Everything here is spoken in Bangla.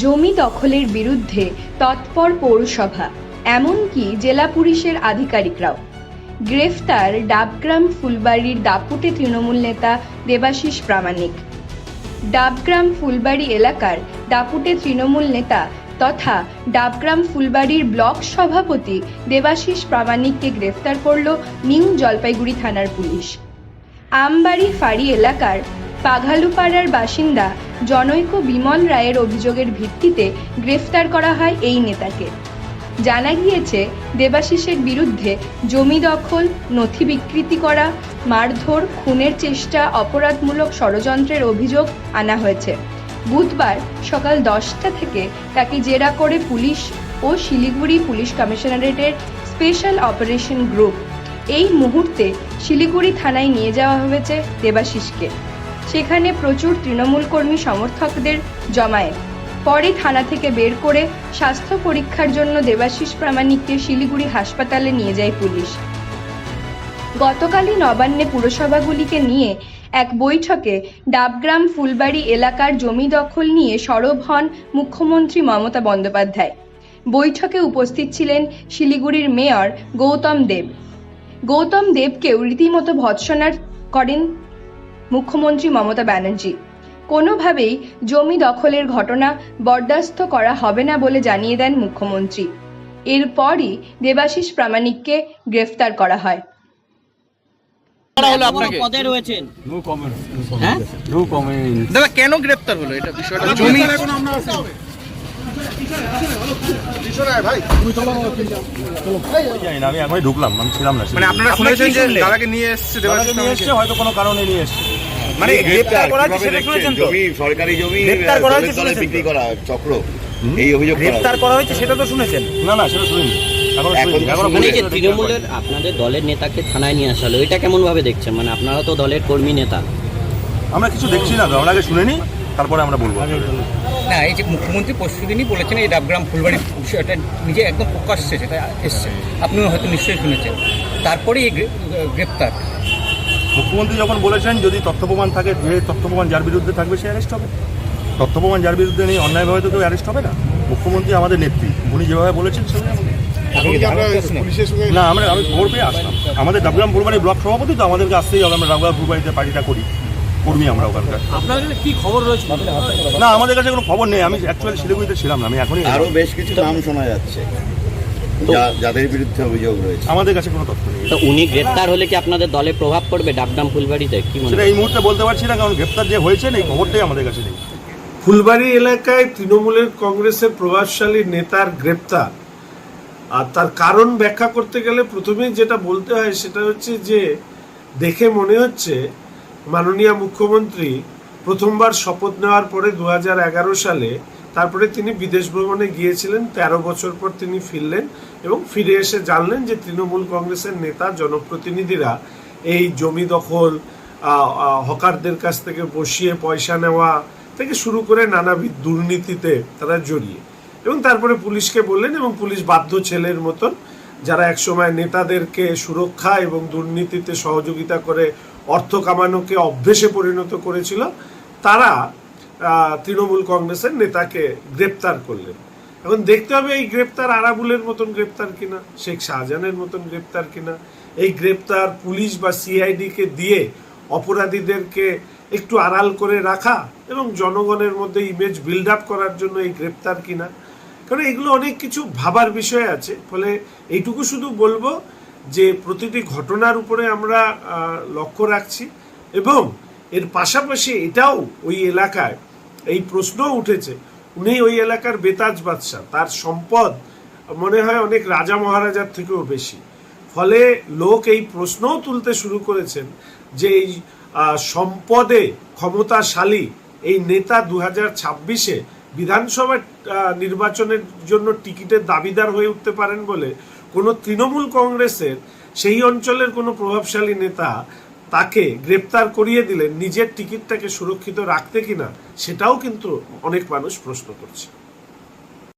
জমি দখলের বিরুদ্ধে তৎপর পৌরসভা, এমনকি জেলা পুলিশের আধিকারিকরাও। গ্রেফতার ডাবগ্রাম ফুলবাড়ির দাপুটে তৃণমূল নেতা দেবাশিস প্রামাণিক। ডাবগ্রাম ফুলবাড়ি এলাকার দাপুটে তৃণমূল নেতা তথা ডাবগ্রাম ফুলবাড়ির ব্লক সভাপতি দেবাশিস প্রামাণিককে গ্রেফতার করল নিউ জলপাইগুড়ি থানার পুলিশ। আমবাড়ি ফাঁড়ি এলাকার পাঘালুপাড়ার বাসিন্দা জনৈক বিমল রায়ের অভিযোগের ভিত্তিতে গ্রেফতার করা হয় এই নেতাকে। জানা গিয়েছে, দেবাশিসের বিরুদ্ধে জমি দখল, নথি বিকৃতি করা, মারধর, খুনের চেষ্টা, অপরাধমূলক ষড়যন্ত্রের অভিযোগ আনা হয়েছে। বুধবার সকাল দশটা থেকে তাকে জেরা করে পুলিশ ও শিলিগুড়ি পুলিশ কমিশনারেটের স্পেশাল অপারেশন গ্রুপ। এই মুহূর্তে শিলিগুড়ি থানায় নিয়ে যাওয়া হয়েছে দেবাশিসকে। সেখানে প্রচুর তৃণমূল কর্মী সমর্থকদের জমায়েত। পরে থানা থেকে বের করে স্বাস্থ্য পরীক্ষার জন্য দেবাশিস প্রামাণিককে শিলিগুড়ি হাসপাতালে নিয়ে যায় পুলিশ। গতকালই নবান্নে পুরসভাগুলিকে নিয়ে এক বৈঠকে ডাবগ্রাম ফুলবাড়ি এলাকার জমি দখল নিয়ে সরব হন মুখ্যমন্ত্রী মমতা বন্দ্যোপাধ্যায়। বৈঠকে উপস্থিত ছিলেন শিলিগুড়ির মেয়র গৌতম দেব। গৌতম দেবকেও রীতিমতো ভৎসনা করেন মুখ্যমন্ত্রী মমতা ব্যানার্জি। কোনোভাবেই জমি দখলের ঘটনা বরদাস্ত করা হবে না বলে জানিয়ে দেন মুখ্যমন্ত্রী। এরপরই দেবাশিস প্রামাণিককে গ্রেফতার করা হয়। হ্যাঁ? কেন গ্রেফতার হলো? এটা বিষয়টা জমি আমি এখনই ঢুকলাম আমি ছিলাম না মানে আপনারা শুনেছেন যে দাদাকে নিয়ে এসেছে দাদাকে নিয়ে এসছে হয়তো কোনো কারণে নিয়ে এসছে। মানে গ্রেপ্তার করা হয়েছে সেটা শুনেছেন তো? জমি সরকারি জমি গ্রেপ্তার করা হয়েছে শুনেছেন বিক্রি করা চক্র এই অভিযোগ করা করা হয়েছে সেটা তো শুনেছেন? না না সেটা শুনিনি। এখন মানে যে তৃণমূলের আপনাদের দলের নেতাকে থানায় নিয়ে আসা হলো এটা কেমন ভাবে দেখছেন? মানে আপনারা তো দলের কর্মী নেতা। আমরা কিছু দেখছি না তো আমরা আগে শুনে নিই তারপরে আমরা বলব না এই যে মুখ্যমন্ত্রী পরশুদিনই বলেছেন এই ডাবগ্রাম ফুলবাড়ির বিষয়টা নিজে একদম প্রকাশ্যে সেটা এসছে। আপনিও হয়তো নিশ্চয়ই শুনেছেন। তারপরে এই গ্রেপ্তার। মুখ্যমন্ত্রী যখন বলেছেন যদি তথ্য প্রমাণ থাকে যে তথ্য প্রমাণ যার বিরুদ্ধে থাকবে সে অ্যারেস্ট হবে। তথ্য প্রমাণ যার বিরুদ্ধে নেই অন্যায়ভাবে তো কেউ অ্যারেস্ট হবে না। মুখ্যমন্ত্রী আমাদের নেত্রী উনি যেভাবে বলেছেন সেভাবে আমাদের। না আমরা আমি খবর পেয়ে আসলাম। আমাদের ডাবগ্রাম ফুলবাড়ি ব্লক সভাপতি তো আমাদেরকে আসতেই হবে আমরা ডাবগ্রাম ফুলবাড়িতে পার্টিটা করি। কর্মী আমরা ওখানকার। কি খবর রয়েছে? না আমাদের কাছে কোনো খবর নেই। আমি অ্যাকচুয়ালি শিলিগুড়িতে ছিলাম না আমি এখনই আরও বেশ কিছু নাম শোনা যাচ্ছে। যা- যাদের বিরুদ্ধে অভিযোগ রয়েছে। আমাদের কাছে কোনো তথ্য নেই। তো উনি গ্রেপ্তার হলে কি আপনাদের দলে প্রভাব পড়বে ডাবডাম ফুলবাড়িতে? কি মনে সেটা এই মুহূর্তে বলতে পারছি না কারণ গ্রেপ্তার যে হয়েছেন এই খবরটাই আমাদের কাছে নেই। ফুলবাড়ি এলাকায় তৃণমূলের কংগ্রেসের প্রভাবশালী নেতার গ্রেপ্তার। আর তার কারণ ব্যাখ্যা করতে গেলে প্রথমেই যেটা বলতে হয় সেটা হচ্ছে যে দেখে মনে হচ্ছে মাননীয় মুখ্যমন্ত্রী প্রথমবার শপথ নেওয়ার পরে দুহাজার এগারো সালে তারপরে তিনি বিদেশ ভ্রমণে গিয়েছিলেন ১৩ বছর পর তিনি ফিরলেন এবং ফিরে এসে জানলেন যে তৃণমূল কংগ্রেসের নেতা, জনপ্রতিনিধিরা এই জমি দখল হকারদের কাছ থেকে বসিয়ে পয়সা নেওয়া থেকে শুরু করে নানাবিধ দুর্নীতিতে তারা জড়িয়ে এবং তারপরে পুলিশকে বললেন এবং পুলিশ বাধ্য ছেলের মতন যারা একসময় নেতাদেরকে সুরক্ষা এবং দুর্নীতিতে সহযোগিতা করে অর্থ কামানোকে অভ্যেসে পরিণত করেছিল। তারা তৃণমূল কংগ্রেসের নেতাকে গ্রেপ্তার করলেন। এখন দেখতে হবে এই গ্রেপ্তার আরাবুলের মতন গ্রেপ্তার কিনা, শেখ শাহজাহানের মতন গ্রেপ্তার কিনা। এই গ্রেপ্তার পুলিশ বা সিআইডি কে দিয়ে অপরাধীদেরকে একটু আড়াল করে রাখা এবং জনগণের মধ্যে ইমেজ বিল্ড আপ করার জন্য এই গ্রেপ্তার কিনা। কারণ এগুলো অনেক কিছু ভাবার বিষয় আছে। ফলে এইটুকু শুধু বলব যে প্রতিটি ঘটনার উপরে আমরা লক্ষ্য রাখছি এবং এর পাশাপাশি এটাও ওই এলাকায় এই প্রশ্নও উঠেছে, উনি ওই এলাকার বেতাজ বাদশাহ, তার সম্পদ মনে হয় অনেক রাজা মহারাজার থেকেও বেশি। ফলে লোক এই প্রশ্নও তুলতে শুরু করেছেন যে এই সম্পদে ক্ষমতাশালী এই নেতা দু হাজার ছাব্বিশে বিধানসভা নির্বাচনের জন্য টিকিটের দাবিদার হয়ে উঠতে পারেন বলে কোনো তৃণমূল কংগ্রেসের সেই অঞ্চলের কোনো প্রভাবশালী নেতা তাকে গ্রেপ্তার করিয়ে দিলেন নিজের টিকিটটাকে সুরক্ষিত রাখতে কিনা, সেটাও কিন্তু অনেক মানুষ প্রশ্ন করছে।